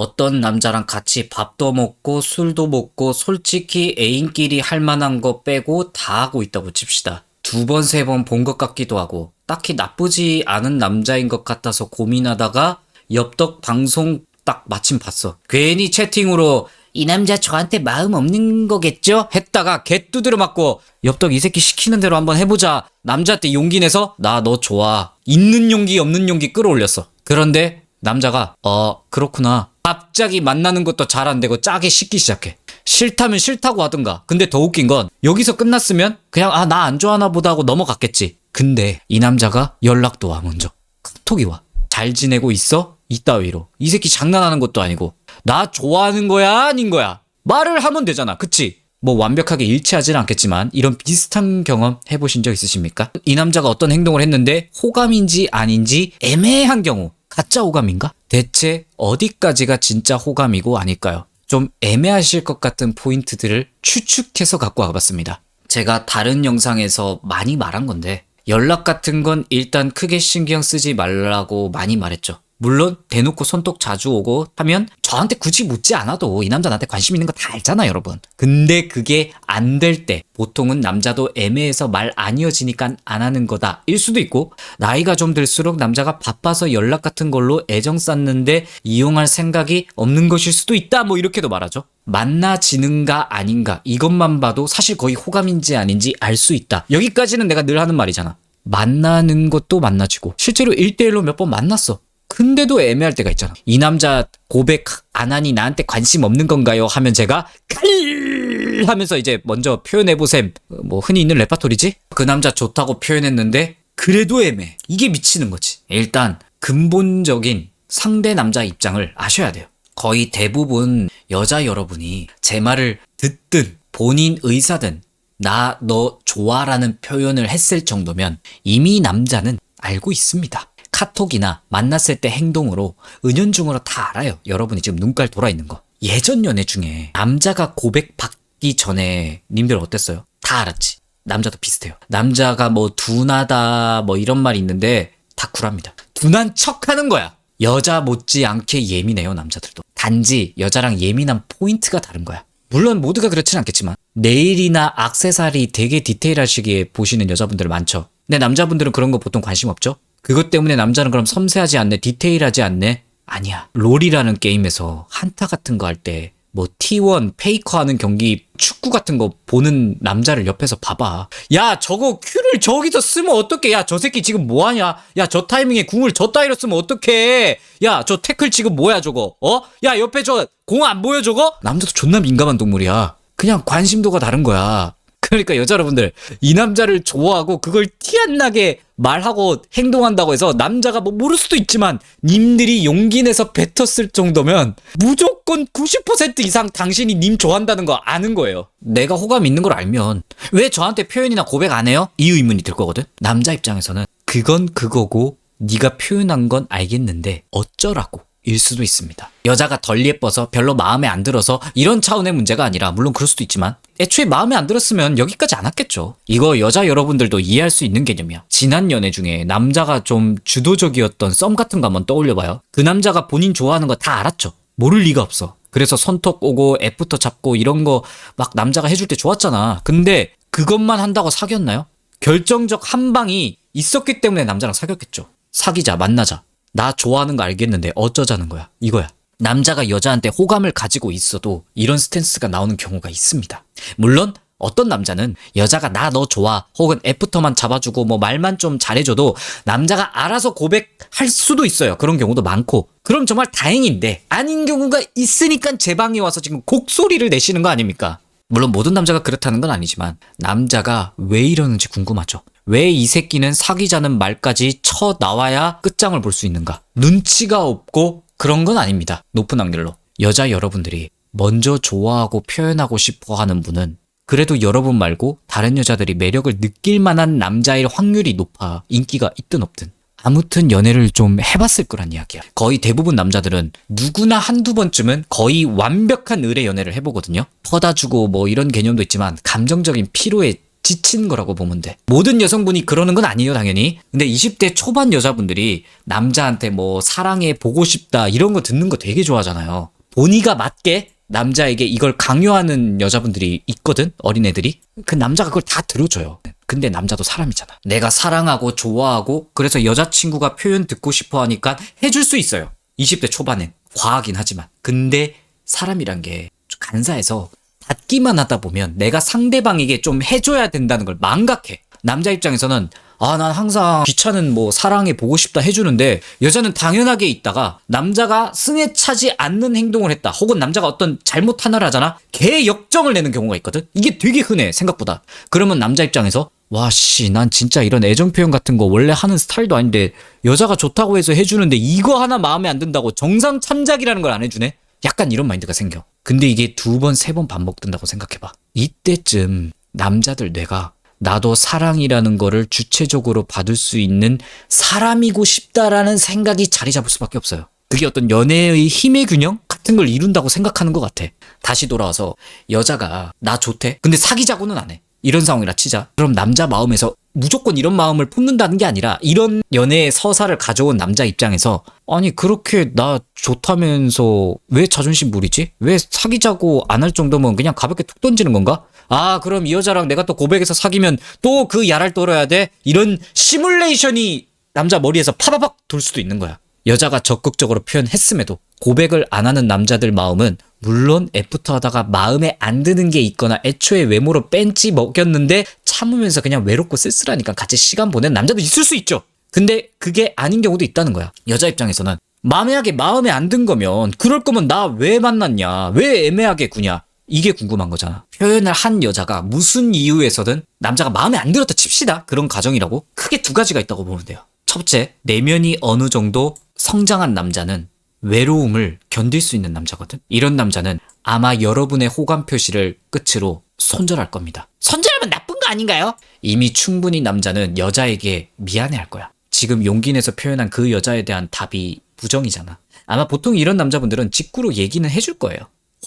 어떤 남자랑 같이 밥도 먹고 술도 먹고 솔직히 애인끼리 할 만한 거 빼고 다 하고 있다고 칩시다. 두 번, 세 번 본 것 같기도 하고 딱히 나쁘지 않은 남자인 것 같아서 고민하다가 엽떡 방송 딱 마침 봤어. 괜히 채팅으로 이 남자 저한테 마음 없는 거겠죠? 했다가 개 두드려 맞고 엽떡 이 새끼 시키는 대로 한번 해보자. 남자한테 용기 내서 나 너 좋아. 있는 용기 없는 용기 끌어올렸어. 그런데 남자가 어 그렇구나. 갑자기 만나는 것도 잘 안 되고 짜게 씻기 시작해. 싫다면 싫다고 하든가. 근데 더 웃긴 건 여기서 끝났으면 그냥 아 나 안 좋아하나 보다 하고 넘어갔겠지. 근데 이 남자가 연락도 와 먼저. 카톡이 와. 잘 지내고 있어? 이따위로. 이 새끼 장난하는 것도 아니고 나 좋아하는 거야 아닌 거야. 말을 하면 되잖아. 그치? 뭐 완벽하게 일치하지는 않겠지만 이런 비슷한 경험 해보신 적 있으십니까? 이 남자가 어떤 행동을 했는데 호감인지 아닌지 애매한 경우 가짜 호감인가? 대체 어디까지가 진짜 호감이고 아닐까요? 좀 애매하실 것 같은 포인트들을 추측해서 갖고 와봤습니다. 제가 다른 영상에서 많이 말한 건데 연락 같은 건 일단 크게 신경 쓰지 말라고 많이 말했죠. 물론 대놓고 손톱 자주 오고 하면 저한테 굳이 묻지 않아도 이 남자 나한테 관심 있는 거 다 알잖아 여러분. 근데 그게 안 될 때 보통은 남자도 애매해서 말 안 이어지니까 안 하는 거다 일 수도 있고 나이가 좀 들수록 남자가 바빠서 연락 같은 걸로 애정 쌓는데 이용할 생각이 없는 것일 수도 있다 뭐 이렇게도 말하죠. 만나지는가 아닌가 이것만 봐도 사실 거의 호감인지 아닌지 알 수 있다. 여기까지는 내가 늘 하는 말이잖아. 만나는 것도 만나지고 실제로 1대1로 몇 번 만났어 근데도 애매할 때가 있잖아. 이 남자 고백 안 하니 나한테 관심 없는 건가요? 하면 제가 칼 하면서 이제 먼저 표현해 보셈. 뭐 흔히 있는 레파토리지? 그 남자 좋다고 표현했는데 그래도 애매. 이게 미치는 거지. 일단 근본적인 상대 남자 입장을 아셔야 돼요. 거의 대부분 여자 여러분이 제 말을 듣든 본인 의사든 나 너 좋아라는 표현을 했을 정도면 이미 남자는 알고 있습니다. 카톡이나 만났을 때 행동으로 은연중으로 다 알아요. 여러분이 지금 눈깔 돌아 있는 거. 예전 연애 중에 남자가 고백 받기 전에 님들 어땠어요? 다 알았지. 남자도 비슷해요. 남자가 뭐 둔하다 뭐 이런 말이 있는데 다 쿨합니다. 둔한 척 하는 거야. 여자 못지않게 예민해요, 남자들도. 단지 여자랑 예민한 포인트가 다른 거야. 물론 모두가 그렇진 않겠지만 네일이나 악세사리 되게 디테일하시게 보시는 여자분들 많죠. 근데 남자분들은 그런 거 보통 관심 없죠? 그것 때문에 남자는 그럼 섬세하지 않네, 디테일하지 않네? 아니야. 롤이라는 게임에서 한타 같은 거 할 때, 뭐 T1 페이커 하는 경기 축구 같은 거 보는 남자를 옆에서 봐봐. 야, 저거 큐를 저기서 쓰면 어떡해? 야, 저 새끼 지금 뭐 하냐? 야, 저 타이밍에 궁을 저 따위로 쓰면 어떡해? 야, 저 태클 지금 뭐야, 저거? 어? 야, 옆에 저 공 안 보여, 저거? 남자도 존나 민감한 동물이야. 그냥 관심도가 다른 거야. 그러니까 여자 여러분들 이 남자를 좋아하고 그걸 티 안 나게 말하고 행동한다고 해서 남자가 뭐 모를 수도 있지만 님들이 용기 내서 뱉었을 정도면 무조건 90% 이상 당신이 님 좋아한다는 거 아는 거예요. 내가 호감 있는 걸 알면 왜 저한테 표현이나 고백 안 해요? 이 의문이 들 거거든. 남자 입장에서는 그건 그거고 네가 표현한 건 알겠는데 어쩌라고 일 수도 있습니다. 여자가 덜 예뻐서 별로 마음에 안 들어서 이런 차원의 문제가 아니라 물론 그럴 수도 있지만 애초에 마음에 안 들었으면 여기까지 안 왔겠죠. 이거 여자 여러분들도 이해할 수 있는 개념이야. 지난 연애 중에 남자가 좀 주도적이었던 썸 같은 거 한번 떠올려봐요. 그 남자가 본인 좋아하는 거 다 알았죠. 모를 리가 없어. 그래서 손톱 오고 애프터 잡고 이런 거 막 남자가 해줄 때 좋았잖아. 근데 그것만 한다고 사귀었나요? 결정적 한 방이 있었기 때문에 남자랑 사귀었겠죠. 사귀자, 만나자. 나 좋아하는 거 알겠는데 어쩌자는 거야. 이거야. 남자가 여자한테 호감을 가지고 있어도 이런 스탠스가 나오는 경우가 있습니다. 물론 어떤 남자는 여자가 나 너 좋아 혹은 애프터만 잡아주고 뭐 말만 좀 잘해줘도 남자가 알아서 고백할 수도 있어요. 그런 경우도 많고 그럼 정말 다행인데 아닌 경우가 있으니까 제 방에 와서 지금 곡소리를 내시는 거 아닙니까? 물론 모든 남자가 그렇다는 건 아니지만 남자가 왜 이러는지 궁금하죠. 왜 이 새끼는 사귀자는 말까지 쳐 나와야 끝장을 볼 수 있는가? 눈치가 없고 그런 건 아닙니다. 높은 확률로. 여자 여러분들이 먼저 좋아하고 표현하고 싶어 하는 분은 그래도 여러분 말고 다른 여자들이 매력을 느낄 만한 남자일 확률이 높아 인기가 있든 없든. 아무튼 연애를 좀 해봤을 거란 이야기야. 거의 대부분 남자들은 누구나 한두 번쯤은 거의 완벽한 의뢰 연애를 해보거든요. 퍼다 주고 뭐 이런 개념도 있지만 감정적인 피로에 지친 거라고 보면 돼. 모든 여성분이 그러는 건 아니에요, 당연히. 근데 20대 초반 여자분들이 남자한테 뭐 사랑해 보고 싶다 이런 거 듣는 거 되게 좋아하잖아요. 본의가 맞게 남자에게 이걸 강요하는 여자분들이 있거든, 어린애들이. 그 남자가 그걸 다 들어줘요. 근데 남자도 사람이잖아. 내가 사랑하고 좋아하고 그래서 여자친구가 표현 듣고 싶어 하니까 해줄 수 있어요. 20대 초반엔. 과하긴 하지만. 근데 사람이란 게좀 간사해서 받기만 하다 보면 내가 상대방에게 좀 해줘야 된다는 걸 망각해. 남자 입장에서는 아, 난 항상 귀찮은 뭐 사랑해 보고 싶다 해주는데 여자는 당연하게 있다가 남자가 승에 차지 않는 행동을 했다. 혹은 남자가 어떤 잘못 하나를 하잖아. 개 역정을 내는 경우가 있거든. 이게 되게 흔해 생각보다. 그러면 남자 입장에서 와, 씨, 난 진짜 이런 애정 표현 같은 거 원래 하는 스타일도 아닌데 여자가 좋다고 해서 해주는데 이거 하나 마음에 안 든다고 정상 참작이라는 걸 안 해주네? 약간 이런 마인드가 생겨. 근데 이게 두 번, 세 번 반복된다고 생각해봐. 이때쯤 남자들 뇌가 나도 사랑이라는 거를 주체적으로 받을 수 있는 사람이고 싶다라는 생각이 자리 잡을 수밖에 없어요. 그게 어떤 연애의 힘의 균형 같은 걸 이룬다고 생각하는 것 같아. 다시 돌아와서 여자가 나 좋대? 근데 사귀자고는 안 해. 이런 상황이라 치자. 그럼 남자 마음에서 무조건 이런 마음을 품는다는 게 아니라 이런 연애의 서사를 가져온 남자 입장에서 아니 그렇게 나 좋다면서 왜 자존심 부리지? 왜 사귀자고 안 할 정도면 그냥 가볍게 툭 던지는 건가? 아 그럼 이 여자랑 내가 또 고백해서 사귀면 또 그 야를 떨어야 돼? 이런 시뮬레이션이 남자 머리에서 파바박 돌 수도 있는 거야. 여자가 적극적으로 표현했음에도 고백을 안 하는 남자들 마음은 물론 애프터 하다가 마음에 안 드는 게 있거나 애초에 외모로 뺀지 먹였는데 참으면서 그냥 외롭고 쓸쓸하니까 같이 시간 보낸 남자도 있을 수 있죠. 근데 그게 아닌 경우도 있다는 거야. 여자 입장에서는 마음에하게 마음에 안 든 거면 그럴 거면 나 왜 만났냐? 왜 애매하게 구냐? 이게 궁금한 거잖아. 표현을 한 여자가 무슨 이유에서든 남자가 마음에 안 들었다 칩시다. 그런 가정이라고. 크게 두 가지가 있다고 보면 돼요. 첫째, 내면이 어느 정도 성장한 남자는 외로움을 견딜 수 있는 남자거든. 이런 남자는 아마 여러분의 호감 표시를 끝으로 손절할 겁니다. 손절하면 나쁜 거 아닌가요? 이미 충분히 남자는 여자에게 미안해 할 거야. 지금 용기 내서 표현한 그 여자에 대한 답이 부정이잖아. 아마 보통 이런 남자분들은 직구로 얘기는 해줄 거예요.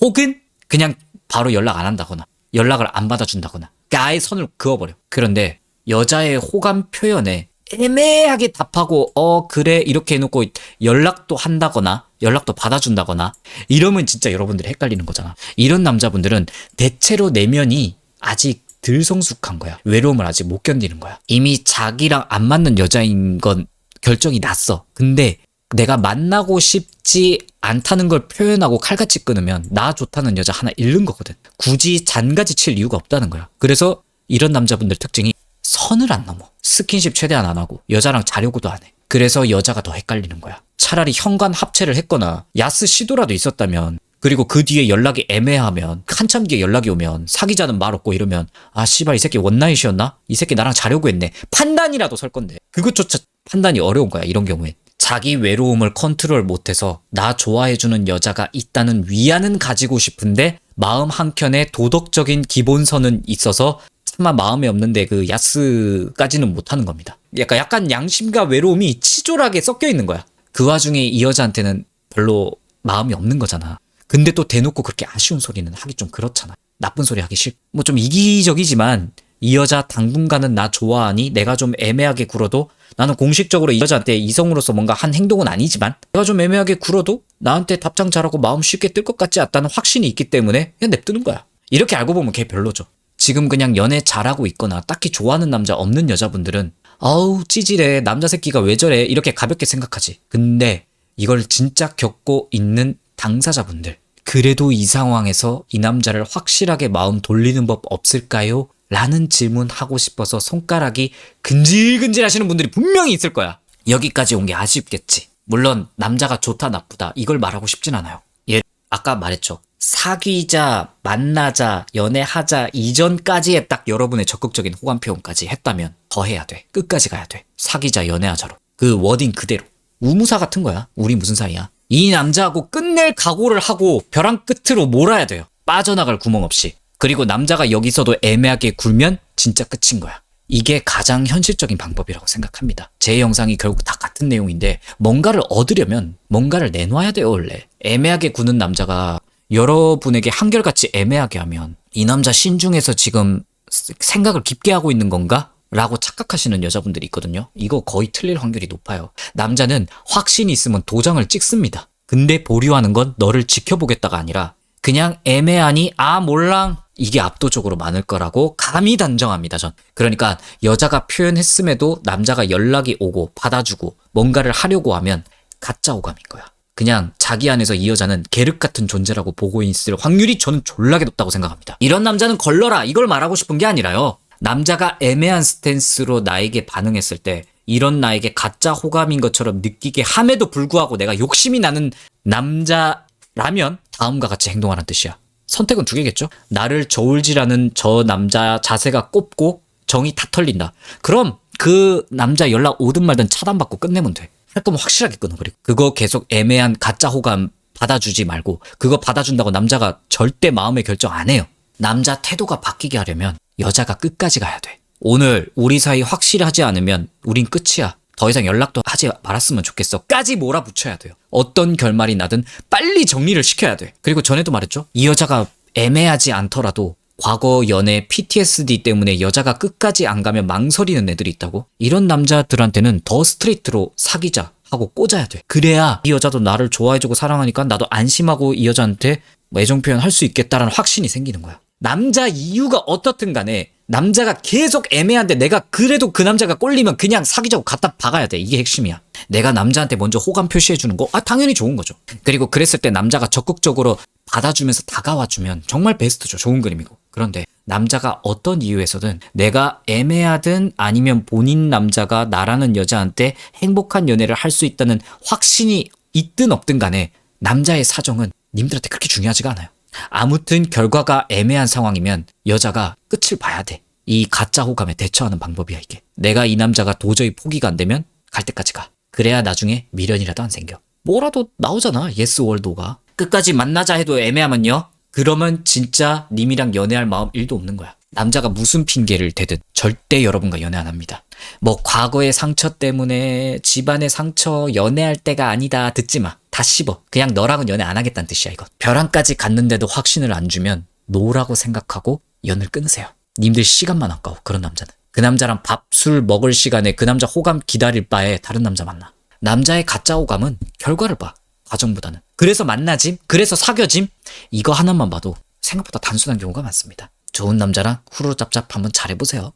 혹은 그냥 바로 연락 안 한다거나 연락을 안 받아준다거나 그러니까 아예 선을 그어버려. 그런데 여자의 호감 표현에 애매하게 답하고 어 그래 이렇게 해놓고 연락도 한다거나 연락도 받아준다거나 이러면 진짜 여러분들이 헷갈리는 거잖아. 이런 남자분들은 대체로 내면이 아직 덜 성숙한 거야. 외로움을 아직 못 견디는 거야. 이미 자기랑 안 맞는 여자인 건 결정이 났어. 근데 내가 만나고 싶지 않다는 걸 표현하고 칼같이 끊으면 나 좋다는 여자 하나 잃는 거거든. 굳이 잔가지 칠 이유가 없다는 거야. 그래서 이런 남자분들 특징이 선을 안 넘어. 스킨십 최대한 안 하고 여자랑 자려고도 안 해. 그래서 여자가 더 헷갈리는 거야. 차라리 현관 합체를 했거나 야스 시도라도 있었다면 그리고 그 뒤에 연락이 애매하면 한참 뒤에 연락이 오면 사귀자는 말 없고 이러면 아 씨발 이 새끼 원나잇이었나? 이 새끼 나랑 자려고 했네. 판단이라도 설 건데 그것조차 판단이 어려운 거야 이런 경우엔. 자기 외로움을 컨트롤 못해서 나 좋아해주는 여자가 있다는 위안은 가지고 싶은데 마음 한켠에 도덕적인 기본선은 있어서 차마 마음에 없는데 그 야스까지는 못하는 겁니다. 약간 약간 양심과 외로움이 치졸하게 섞여 있는 거야. 그 와중에 이 여자한테는 별로 마음이 없는 거잖아. 근데 또 대놓고 그렇게 아쉬운 소리는 하기 좀 그렇잖아. 나쁜 소리 하기 싫. 뭐 좀 이기적이지만 이 여자 당분간은 나 좋아하니 내가 좀 애매하게 굴어도 나는 공식적으로 이 여자한테 이성으로서 뭔가 한 행동은 아니지만 내가 좀 애매하게 굴어도 나한테 답장 잘하고 마음 쉽게 뜰 것 같지 않다는 확신이 있기 때문에 그냥 냅두는 거야. 이렇게 알고 보면 걔 별로죠. 지금 그냥 연애 잘하고 있거나 딱히 좋아하는 남자 없는 여자분들은 아우 찌질해 남자 새끼가 왜 저래 이렇게 가볍게 생각하지. 근데 이걸 진짜 겪고 있는 당사자분들 그래도 이 상황에서 이 남자를 확실하게 마음 돌리는 법 없을까요? 라는 질문 하고 싶어서 손가락이 근질근질 하시는 분들이 분명히 있을 거야. 여기까지 온 게 아쉽겠지. 물론 남자가 좋다 나쁘다 이걸 말하고 싶진 않아요. 예, 아까 말했죠. 사귀자, 만나자, 연애하자 이전까지의 딱 여러분의 적극적인 호감 표현까지 했다면 더 해야 돼. 끝까지 가야 돼. 사귀자, 연애하자로. 그 워딩 그대로. 우무사 같은 거야. 우리 무슨 사이야. 이 남자하고 끝낼 각오를 하고 벼랑 끝으로 몰아야 돼요. 빠져나갈 구멍 없이. 그리고 남자가 여기서도 애매하게 굴면 진짜 끝인 거야. 이게 가장 현실적인 방법이라고 생각합니다. 제 영상이 결국 다 같은 내용인데 뭔가를 얻으려면 뭔가를 내놔야 돼요, 원래. 애매하게 구는 남자가 여러분에게 한결같이 애매하게 하면 이 남자 신중해서 지금 생각을 깊게 하고 있는 건가? 라고 착각하시는 여자분들이 있거든요. 이거 거의 틀릴 확률이 높아요. 남자는 확신이 있으면 도장을 찍습니다. 근데 보류하는 건 너를 지켜보겠다가 아니라 그냥 애매하니 아 몰랑 이게 압도적으로 많을 거라고 감히 단정합니다 전 그러니까 여자가 표현했음에도 남자가 연락이 오고 받아주고 뭔가를 하려고 하면 가짜 오감인 거야 그냥 자기 안에서 이 여자는 계륵 같은 존재라고 보고 있을 확률이 저는 졸라게 높다고 생각합니다 이런 남자는 걸러라 이걸 말하고 싶은 게 아니라요 남자가 애매한 스탠스로 나에게 반응했을 때 이런 나에게 가짜 호감인 것처럼 느끼게 함에도 불구하고 내가 욕심이 나는 남자라면 다음과 같이 행동하라는 뜻이야. 선택은 두 개겠죠? 나를 저울질하는 저 남자 자세가 꼽고 정이 다 털린다. 그럼 그 남자 연락 오든 말든 차단받고 끝내면 돼. 할 거면 확실하게 끊어버리고. 그거 계속 애매한 가짜 호감 받아주지 말고 그거 받아준다고 남자가 절대 마음의 결정 안 해요. 남자 태도가 바뀌게 하려면 여자가 끝까지 가야 돼. 오늘 우리 사이 확실하지 않으면 우린 끝이야. 더 이상 연락도 하지 말았으면 좋겠어. 까지 몰아붙여야 돼요. 어떤 결말이 나든 빨리 정리를 시켜야 돼. 그리고 전에도 말했죠. 이 여자가 애매하지 않더라도 과거 연애 PTSD 때문에 여자가 끝까지 안 가면 망설이는 애들이 있다고? 이런 남자들한테는 더 스트레이트로 사귀자 하고 꽂아야 돼. 그래야 이 여자도 나를 좋아해주고 사랑하니까 나도 안심하고 이 여자한테 뭐 애정 표현 할 수 있겠다라는 확신이 생기는 거야. 남자 이유가 어떻든 간에 남자가 계속 애매한데 내가 그래도 그 남자가 꼴리면 그냥 사귀자고 갖다 박아야 돼. 이게 핵심이야. 내가 남자한테 먼저 호감 표시해 주는 거, 아, 당연히 좋은 거죠. 그리고 그랬을 때 남자가 적극적으로 받아주면서 다가와 주면 정말 베스트죠. 좋은 그림이고. 그런데 남자가 어떤 이유에서든 내가 애매하든 아니면 본인 남자가 나라는 여자한테 행복한 연애를 할 수 있다는 확신이 있든 없든 간에 남자의 사정은 님들한테 그렇게 중요하지가 않아요. 아무튼 결과가 애매한 상황이면 여자가 끝을 봐야 돼. 이 가짜 호감에 대처하는 방법이야 이게. 내가 이 남자가 도저히 포기가 안 되면 갈 때까지 가. 그래야 나중에 미련이라도 안 생겨. 뭐라도 나오잖아 예스 월도가. 끝까지 만나자 해도 애매하면요. 그러면 진짜 님이랑 연애할 마음 1도 없는 거야. 남자가 무슨 핑계를 대든 절대 여러분과 연애 안 합니다. 뭐 과거의 상처 때문에 집안의 상처 연애할 때가 아니다 듣지 마. 다 씹어. 그냥 너랑은 연애 안 하겠다는 뜻이야 이건. 벼랑까지 갔는데도 확신을 안 주면 노라고 생각하고 연을 끊으세요. 님들 시간만 아까워 그런 남자는. 그 남자랑 밥, 술 먹을 시간에 그 남자 호감 기다릴 바에 다른 남자 만나. 남자의 가짜 호감은 결과를 봐. 과정보다는. 그래서 만나짐, 그래서 사겨짐, 이거 하나만 봐도 생각보다 단순한 경우가 많습니다. 좋은 남자랑 후루룩짭짭 한번 잘해보세요.